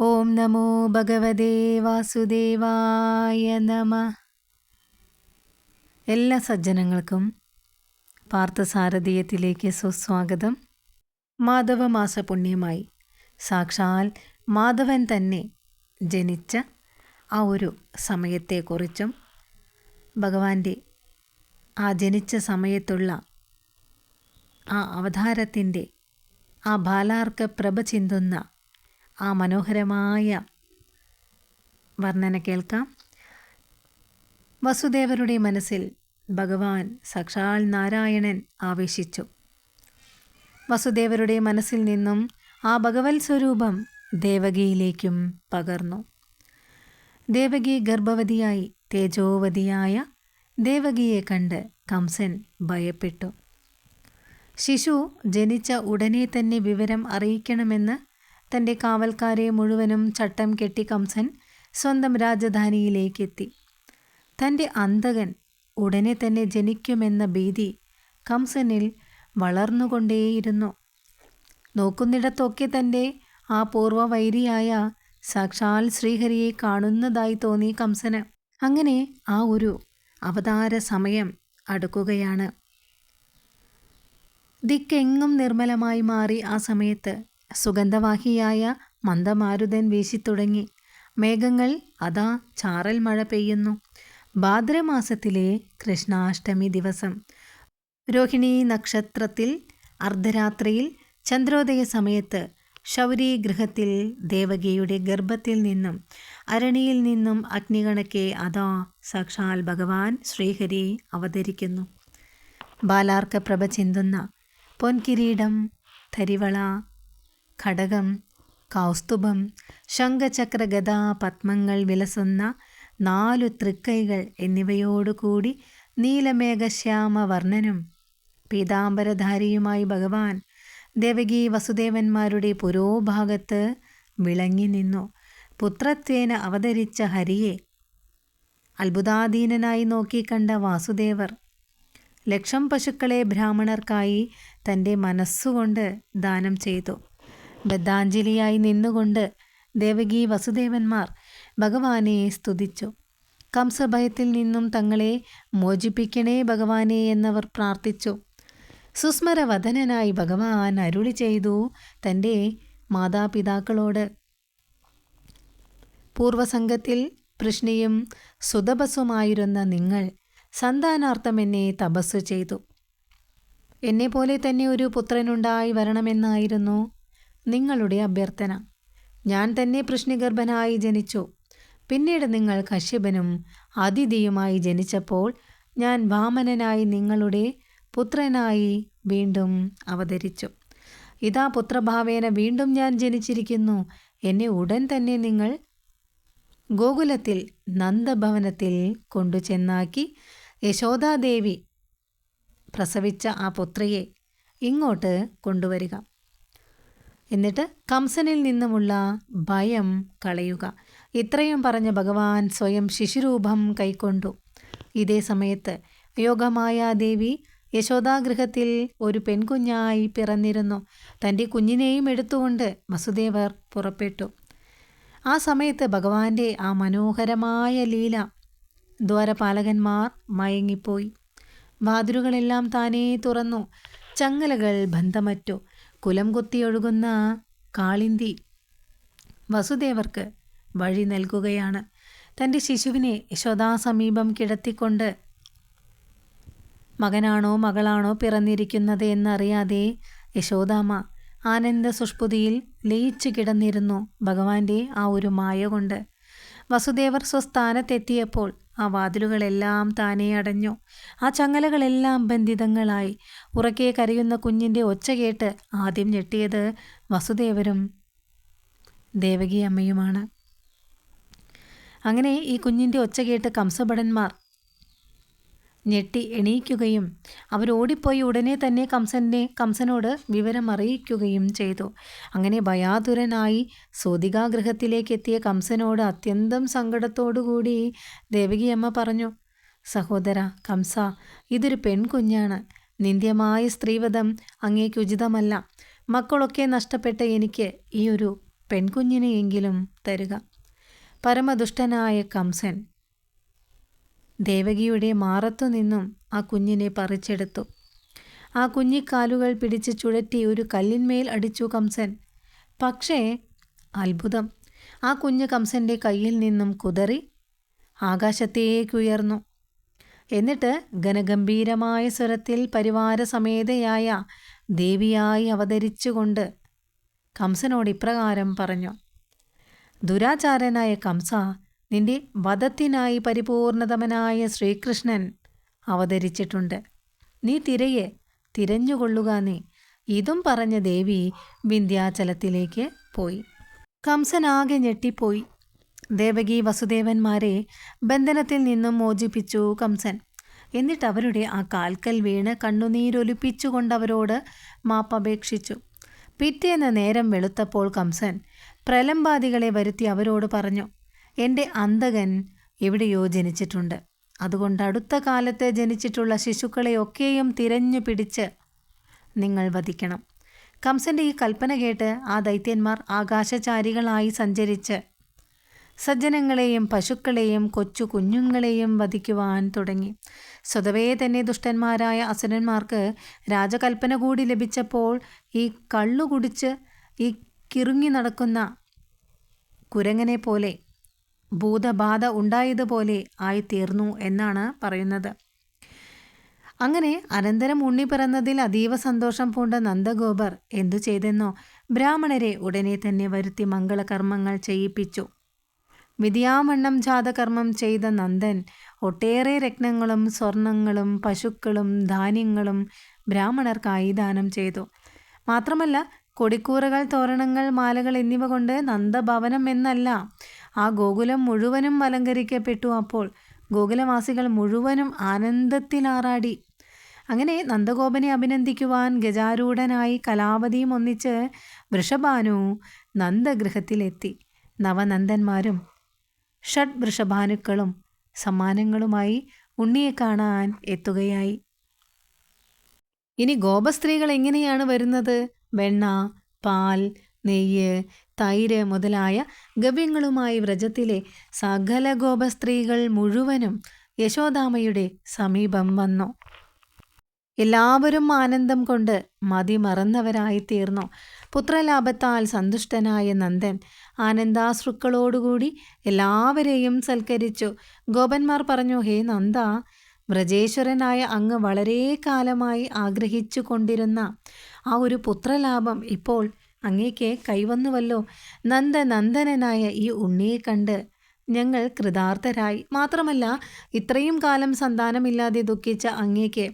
ഓം നമോ ഭഗവതേ വാസുദേവായ നമ. എല്ലാ സജ്ജനങ്ങൾക്കും പാർത്ഥസാരഥീയത്തിലേക്ക് സുസ്വാഗതം. മാധവമാസ പുണ്യമായി സാക്ഷാൽ മാധവൻ തന്നെ ജനിച്ച ആ ഒരു സമയത്തെക്കുറിച്ചും ഭഗവാന്റെ ആ ജനിച്ച സമയത്തുള്ള ആ അവതാരത്തിന്റെ ആ ബാലാർക്ക പ്രഭ ചിന്തുന്ന ആ മനോഹരമായ വർണന കേൾക്കാം. വസുദേവരുടെ മനസ്സിൽ ഭഗവാൻ സാക്ഷാൽ നാരായണൻ ആവേശിച്ചു. വസുദേവരുടെ മനസ്സിൽ നിന്നും ആ ഭഗവത് സ്വരൂപം ദേവകിയിലേക്കും പകർന്നു. ദേവകി ഗർഭവതിയായി തേജോവതിയായ ദേവകിയെ കണ്ട് കംസൻ ഭയപ്പെട്ടു. ശിശു ജനിച്ച ഉടനെ തന്നെ വിവരം അറിയിക്കണമെന്ന് തന്റെ കാവൽക്കാരെ മുഴുവനും ചട്ടം കെട്ടി കംസൻ സ്വന്തം രാജധാനിയിലേക്കെത്തി. തന്റെ അന്തകൻ ഉടനെ തന്നെ ജനിക്കുമെന്ന ഭീതി കംസനിൽ വളർന്നുകൊണ്ടേയിരുന്നു. നോക്കുന്നിടത്തൊക്കെ തന്റെ ആ പൂർവവൈരിയായ സാക്ഷാൽ ശ്രീഹരിയെ കാണുന്നതായി തോന്നി കംസന്. അങ്ങനെ ആ ഒരു അവതാര സമയം അടുക്കുകയാണ്. ദിക്കെങ്ങും നിർമ്മലമായി മാറി ആ സമയത്ത് സുഗന്ധവാഹിയായ മന്ദമാരുതൻ വീശിത്തുടങ്ങി. മേഘങ്ങൾ അതാ ചാറൽ മഴ പെയ്യുന്നു. ഭാദ്രമാസത്തിലെ കൃഷ്ണാഷ്ടമി ദിവസം. രോഹിണി നക്ഷത്രത്തിൽ അർദ്ധരാത്രിയിൽ ചന്ദ്രോദയ സമയത്ത് ശൗരി ഗൃഹത്തിൽ ദേവകിയുടെ ഗർഭത്തിൽ നിന്നും അരണിയിൽ നിന്നും അഗ്നികണക്കെ അതാ സാക്ഷാൽ ഭഗവാൻ ശ്രീഹരി അവതരിക്കുന്നു. ബാലാർക്ക പ്രഭ ചിന്തുന്ന പൊൻകിരീടം തരിവള ഘടകം കൗസ്തുഭം ശംഖചക്രഗത പത്മങ്ങൾ വിലസുന്ന നാലു തൃക്കൈകൾ എന്നിവയോടുകൂടി നീലമേഘശ്യാമ വർണനും പീതാംബരധാരിയുമായി ഭഗവാൻ ദേവകി വസുദേവന്മാരുടെ പുരോഭാഗത്ത് വിളങ്ങി നിന്നു. പുത്രത്വേന അവതരിച്ച ഹരിയെ അത്ഭുതാധീനനായി നോക്കിക്കണ്ട വാസുദേവർ ലക്ഷം പശുക്കളെ ബ്രാഹ്മണർക്കായി തന്റെ മനസ്സുകൊണ്ട് ദാനം ചെയ്തു. ബദ്ധാഞ്ജലിയായി നിന്നുകൊണ്ട് ദേവകി വസുദേവന്മാർ ഭഗവാനെ സ്തുതിച്ചു. കംസഭയത്തിൽ നിന്നും തങ്ങളെ മോചിപ്പിക്കണേ ഭഗവാനെ എന്നവർ പ്രാർത്ഥിച്ചു. സുസ്മരവദനായി ഭഗവാൻ അരുളി ചെയ്തു തന്റെ മാതാപിതാക്കളോട് പൂർവസംഘത്തിൽ കൃഷ്ണയും സുതപസുമായിരുന്ന നിങ്ങൾ സന്താനാർത്ഥം എന്നെ തപസ് ചെയ്തു. എന്നെ പോലെ തന്നെ ഒരു പുത്രനുണ്ടായി വരണമെന്നായിരുന്നു നിങ്ങളുടെ അഭ്യർത്ഥന. ഞാൻ തന്നെ പ്രശ്നഗർഭനായി ജനിച്ചു. പിന്നീട് നിങ്ങൾ കശ്യപനും അതിഥിയുമായി ജനിച്ചപ്പോൾ ഞാൻ വാമനനായി നിങ്ങളുടെ പുത്രനായി വീണ്ടും അവതരിച്ചു. ഇതാ പുത്രഭാവേന വീണ്ടും ഞാൻ ജനിച്ചിരിക്കുന്നു. എന്നെ ഉടൻ തന്നെ നിങ്ങൾ ഗോകുലത്തിൽ നന്ദഭവനത്തിൽ കൊണ്ടു ചെന്നാക്കി യശോദാദേവി പ്രസവിച്ച ആ പുത്രിയെ ഇങ്ങോട്ട് കൊണ്ടുവരിക. എന്നിട്ട് കംസനിൽ നിന്നുമുള്ള ഭയം കളയുക. ഇത്രയും പറഞ്ഞ ഭഗവാൻ സ്വയം ശിശുരൂപം കൈക്കൊണ്ടു. ഇതേ സമയത്ത് യോഗമായ ദേവി യശോദാഗൃഹത്തിൽ ഒരു പെൺകുഞ്ഞായി പിറന്നിരുന്നു. തന്റെ കുഞ്ഞിനെയും എടുത്തുകൊണ്ട് വസുദേവർ പുറപ്പെട്ടു. ആ സമയത്ത് ഭഗവാന്റെ ആ മനോഹരമായ ലീല ദ്വാരപാലകന്മാർ മയങ്ങിപ്പോയി. വാതിലുകളെല്ലാം താനേ തുറന്നു. ചങ്ങലകൾ ബന്ധമറ്റു. കുലം കൊത്തിയൊഴുകുന്ന കാളിന്തി വസുദേവർക്ക് വഴി നൽകുകയാണ്. തന്റെ ശിശുവിനെ യശോദാസമീപം കിടത്തിക്കൊണ്ട് മകനാണോ മകളാണോ പിറന്നിരിക്കുന്നത് എന്നറിയാതെ യശോദാമ്മ ആനന്ദ സുഷ്പുതിയിൽ ലയിച്ചു കിടന്നിരുന്നു ഭഗവാന്റെ ആ ഒരു മായ കൊണ്ട്. വസുദേവർ സ്വസ്ഥാനത്തെത്തിയപ്പോൾ ആ വാതിലുകളെല്ലാം താനേ അടഞ്ഞു. ആ ചങ്ങലകളെല്ലാം ബന്ധിതങ്ങളായി. ഉറക്കെ കരയുന്ന കുഞ്ഞിന്റെ ഒച്ച കേട്ട് ആദ്യം ഞെട്ടിയത് വസുദേവരും ദേവകി അമ്മയുമാണ്. അങ്ങനെ ഈ കുഞ്ഞിന്റെ ഒച്ച കേട്ട് കംസഭടന്മാർ ഞെട്ടി എണീക്കുകയും അവരോടിപ്പോയി ഉടനെ തന്നെ കംസനെ കംസനോട് വിവരം അറിയിക്കുകയും ചെയ്തു. അങ്ങനെ ഭയാതുരനായി സ്വതികാഗ്രഹത്തിലേക്ക് എത്തിയ കംസനോട് അത്യന്തം സങ്കടത്തോടുകൂടി ദേവകിയമ്മ പറഞ്ഞു സഹോദര കംസ ഇതൊരു പെൺകുഞ്ഞാണ്. നിന്ദ്യമായ സ്ത്രീവധം അങ്ങേക്ക് ഉചിതമല്ല. മക്കളൊക്കെ നഷ്ടപ്പെട്ട എനിക്ക് ഈ ഒരു പെൺകുഞ്ഞിനെയെങ്കിലും തരുക. പരമദുഷ്ടനായ കംസൻ ദേവകിയുടെ മാറത്തു നിന്നും ആ കുഞ്ഞിനെ പറിച്ചെടുത്തു. ആ കുഞ്ഞിക്കാലുകൾ പിടിച്ച് ചുഴറ്റി ഒരു കല്ലിന്മേൽ അടിച്ചു കംസൻ. പക്ഷേ അത്ഭുതം. ആ കുഞ്ഞ് കംസന്റെ കയ്യിൽ നിന്നും കുതറി ആകാശത്തേക്കുയർന്നു. എന്നിട്ട് ഘനഗംഭീരമായ സ്വരത്തിൽ പരിവാരസമേതയായ ദേവിയായി അവതരിച്ചുകൊണ്ട് കംസനോട് ഇപ്രകാരം പറഞ്ഞു. ദുരാചാരനായ കംസ നിന്റെ വധത്തിനായി പരിപൂർണതമനായ ശ്രീകൃഷ്ണൻ അവതരിച്ചിട്ടുണ്ട്. നീ തിരയെ തിരഞ്ഞുകൊള്ളുക നീ. ഇതും പറഞ്ഞ ദേവി വിന്ധ്യാചലത്തിലേക്ക് പോയി. കംസനാകെ ഞെട്ടിപ്പോയി. ദേവകി വസുദേവന്മാരെ ബന്ധനത്തിൽ നിന്നും മോചിപ്പിച്ചു കംസൻ. എന്നിട്ട് അവരുടെ ആ കാൽക്കൽ വീണ് കണ്ണുനീരൊലിപ്പിച്ചുകൊണ്ടവരോട് മാപ്പപേക്ഷിച്ചു. പിറ്റേന്ന് നേരം വെളുത്തപ്പോൾ കംസൻ പ്രലംബാദികളെ വരുത്തി അവരോട് പറഞ്ഞു എന്റെ അന്തകൻ എവിടെയോ ജനിച്ചിട്ടുണ്ട്. അതുകൊണ്ട് അടുത്ത കാലത്ത് ജനിച്ചിട്ടുള്ള ശിശുക്കളെയൊക്കെയും തിരഞ്ഞു പിടിച്ച് നിങ്ങൾ വധിക്കണം. കംസന്റെ ഈ കൽപ്പന കേട്ട് ആ ദൈത്യന്മാർ ആകാശചാരികളായി സഞ്ചരിച്ച് സജ്ജനങ്ങളെയും പശുക്കളെയും കൊച്ചു കുഞ്ഞുങ്ങളെയും വധിക്കുവാൻ തുടങ്ങി. സ്വതവേ തന്നെ ദുഷ്ടന്മാരായ അസുരന്മാർക്ക് രാജകൽപ്പന കൂടി ലഭിച്ചപ്പോൾ ഈ കള്ളു കുടിച്ച് ഈ കിറുങ്ങി നടക്കുന്ന കുരങ്ങനെ പോലെ ഭൂതബാധ ഉണ്ടായതുപോലെ ആയിത്തീർന്നു എന്നാണ് പറയുന്നത്. അങ്ങനെ അനന്തരം ഉണ്ണി പിറന്നതിൽ അതീവ സന്തോഷം പൂണ്ട നന്ദഗോപർ എന്തു ചെയ്തെന്നോ ബ്രാഹ്മണരെ ഉടനെ തന്നെ വരുത്തി മംഗളകർമ്മങ്ങൾ ചെയ്യിപ്പിച്ചു. വിധിയാമണ്ണം ജാതകർമ്മം ചെയ്ത നന്ദൻ ഒട്ടേറെ രത്നങ്ങളും സ്വർണങ്ങളും പശുക്കളും ധാന്യങ്ങളും ബ്രാഹ്മണർക്കായി ദാനം ചെയ്തു. മാത്രമല്ല കൊടിക്കൂറകൾ തോരണങ്ങൾ മാലകൾ എന്നിവ കൊണ്ട് നന്ദഭവനം എന്നല്ല ആ ഗോകുലം മുഴുവനും അലങ്കരിക്കപ്പെട്ടു അപ്പോൾ ഗോകുലവാസികൾ മുഴുവനും ആനന്ദത്തിലാറാടി. അങ്ങനെ നന്ദഗോപനെ അഭിനന്ദിക്കുവാൻ ഗജാരൂഢനായി കലാവതിയും ഒന്നിച്ച് വൃഷഭാനു നന്ദഗൃഹത്തിലെത്തി. നവനന്ദന്മാരും ഷഡ് വൃഷഭാനുക്കളും സമ്മാനങ്ങളുമായി ഉണ്ണിയെ കാണാൻ എത്തുകയായി. ഇനി ഗോപസ്ത്രീകൾ എങ്ങനെയാണ് വരുന്നത്? വെണ്ണ പാൽ നെയ്യ് തൈര് മുതലായ ഗവ്യങ്ങളുമായി വ്രജത്തിലെ സകല ഗോപസ്ത്രീകൾ മുഴുവനും യശോദാമയുടെ സമീപം വന്നു. എല്ലാവരും ആനന്ദം കൊണ്ട് മതിമറന്നവരായി തീർന്നു പുത്രലാഭത്താൽ സന്തുഷ്ടനായ നന്ദൻ ആനന്ദാശ്രുക്കളോടുകൂടി എല്ലാവരെയും സൽക്കരിച്ചു. ഗോപന്മാർ പറഞ്ഞു ഹേ നന്ദ വ്രജേശ്വരനായ അങ്ങ് വളരെ കാലമായി ആഗ്രഹിച്ചു കൊണ്ടിരുന്ന ആ ഒരു പുത്രലാഭം ഇപ്പോൾ അങ്ങേക്ക് കൈവന്നുവല്ലോ. നന്ദനന്ദനായ ഈ ഉണ്ണിയെ കണ്ട് ഞങ്ങൾ കൃതാർത്ഥരായി. മാത്രമല്ല ഇത്രയും കാലം സന്താനമില്ലാതെ ദുഃഖിച്ച അങ്ങേക്ക്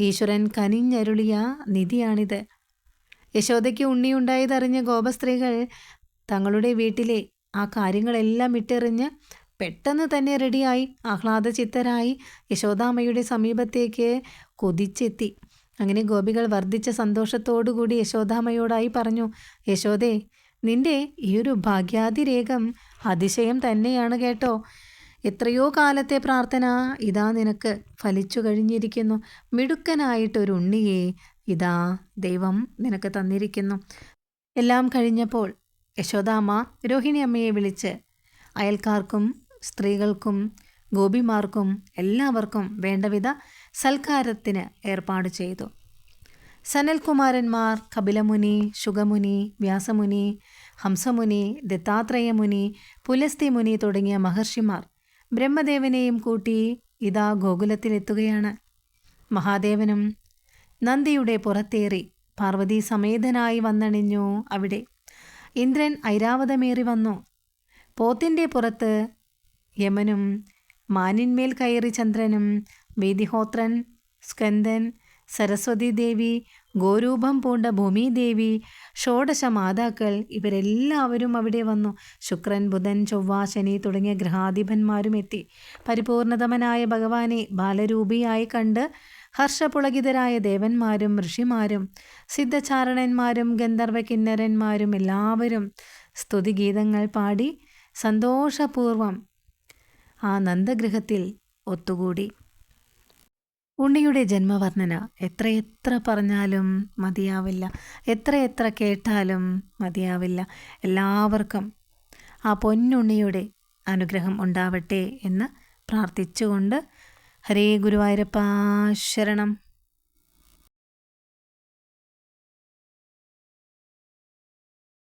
ഈശ്വരൻ കനിഞ്ഞരുളിയ നിധിയാണിത്. യശോദയ്ക്ക് ഉണ്ണിയുണ്ടായതറിഞ്ഞ ഗോപസ്ത്രീകൾ തങ്ങളുടെ വീട്ടിലെ ആ കാര്യങ്ങളെല്ലാം ഇട്ടെറിഞ്ഞ് പെട്ടെന്ന് തന്നെ റെഡിയായി ആഹ്ലാദചിത്തരായി യശോദാമ്മയുടെ സമീപത്തേക്ക് കൊതിച്ചെത്തി. അങ്ങനെ ഗോപികൾ വർദ്ധിച്ച സന്തോഷത്തോടുകൂടി യശോദാമയോടായി പറഞ്ഞു യശോദേ നിന്റെ ഈ ഒരു ഭാഗ്യാതിരേഖം അതിശയം തന്നെയാണ് കേട്ടോ. എത്രയോ കാലത്തെ പ്രാർത്ഥന ഇതാ നിനക്ക് ഫലിച്ചു കഴിഞ്ഞിരിക്കുന്നു. മിടുക്കനായിട്ടൊരു ഉണ്ണിയെ ഇതാ ദൈവം നിനക്ക് തന്നിരിക്കുന്നു. എല്ലാം കഴിഞ്ഞപ്പോൾ യശോദാമ്മ രോഹിണി അമ്മയെ വിളിച്ച് അയൽക്കാർക്കും സ്ത്രീകൾക്കും ഗോപിമാർക്കും എല്ലാവർക്കും വേണ്ടവിധ സൽക്കാരത്തിന് ഏർപ്പാട് ചെയ്തു. സനൽകുമാരന്മാർ കപിലമുനി ശുഗമുനി വ്യാസമുനി ഹംസമുനി ദത്താത്രേയമുനി പുലസ്തി മുനി തുടങ്ങിയ മഹർഷിമാർ ബ്രഹ്മദേവനെയും കൂട്ടി ഇതാ ഗോകുലത്തിലെത്തുകയാണ്. മഹാദേവനും നന്ദിയുടെ പുറത്തേറി പാർവതി സമേതനായി വന്നണിഞ്ഞു അവിടെ. ഇന്ദ്രൻ ഐരാവതമേറി വന്നു. പോത്തിന്റെ പുറത്ത് യമനും മാനിന്മേൽ കയറി ചന്ദ്രനും വേദിഹോത്രൻ സ്കന്ദൻ സരസ്വതി ദേവി ഗോരൂപം പൂണ്ട ഭൂമിദേവി ഷോഡശ മാതാക്കൾ ഇവരെല്ലാവരും അവിടെ വന്നു. ശുക്രൻ ബുധൻ ചൊവ്വ ശനി തുടങ്ങിയ ഗ്രഹാധിപന്മാരും എത്തി. പരിപൂർണതമനായ ഭഗവാനെ ബാലരൂപിയായി കണ്ട് ഹർഷപുളകിതരായ ദേവന്മാരും ഋഷിമാരും സിദ്ധചാരണന്മാരും ഗന്ധർവ കിന്നരന്മാരും എല്ലാവരും സ്തുതിഗീതങ്ങൾ പാടി സന്തോഷപൂർവം ആ നന്ദഗൃഹത്തിൽ ഒത്തുകൂടി. ഉണ്ണിയുടെ ജന്മവർണന എത്രയെത്ര പറഞ്ഞാലും മതിയാവില്ല. എത്രയെത്ര കേട്ടാലും മതിയാവില്ല. എല്ലാവർക്കും ആ പൊന്നുണ്ണിയുടെ അനുഗ്രഹം ഉണ്ടാവട്ടെ എന്ന് പ്രാർത്ഥിച്ചുകൊണ്ട് ഹരേ ഗുരുവായൂരപ്പ ശരണം.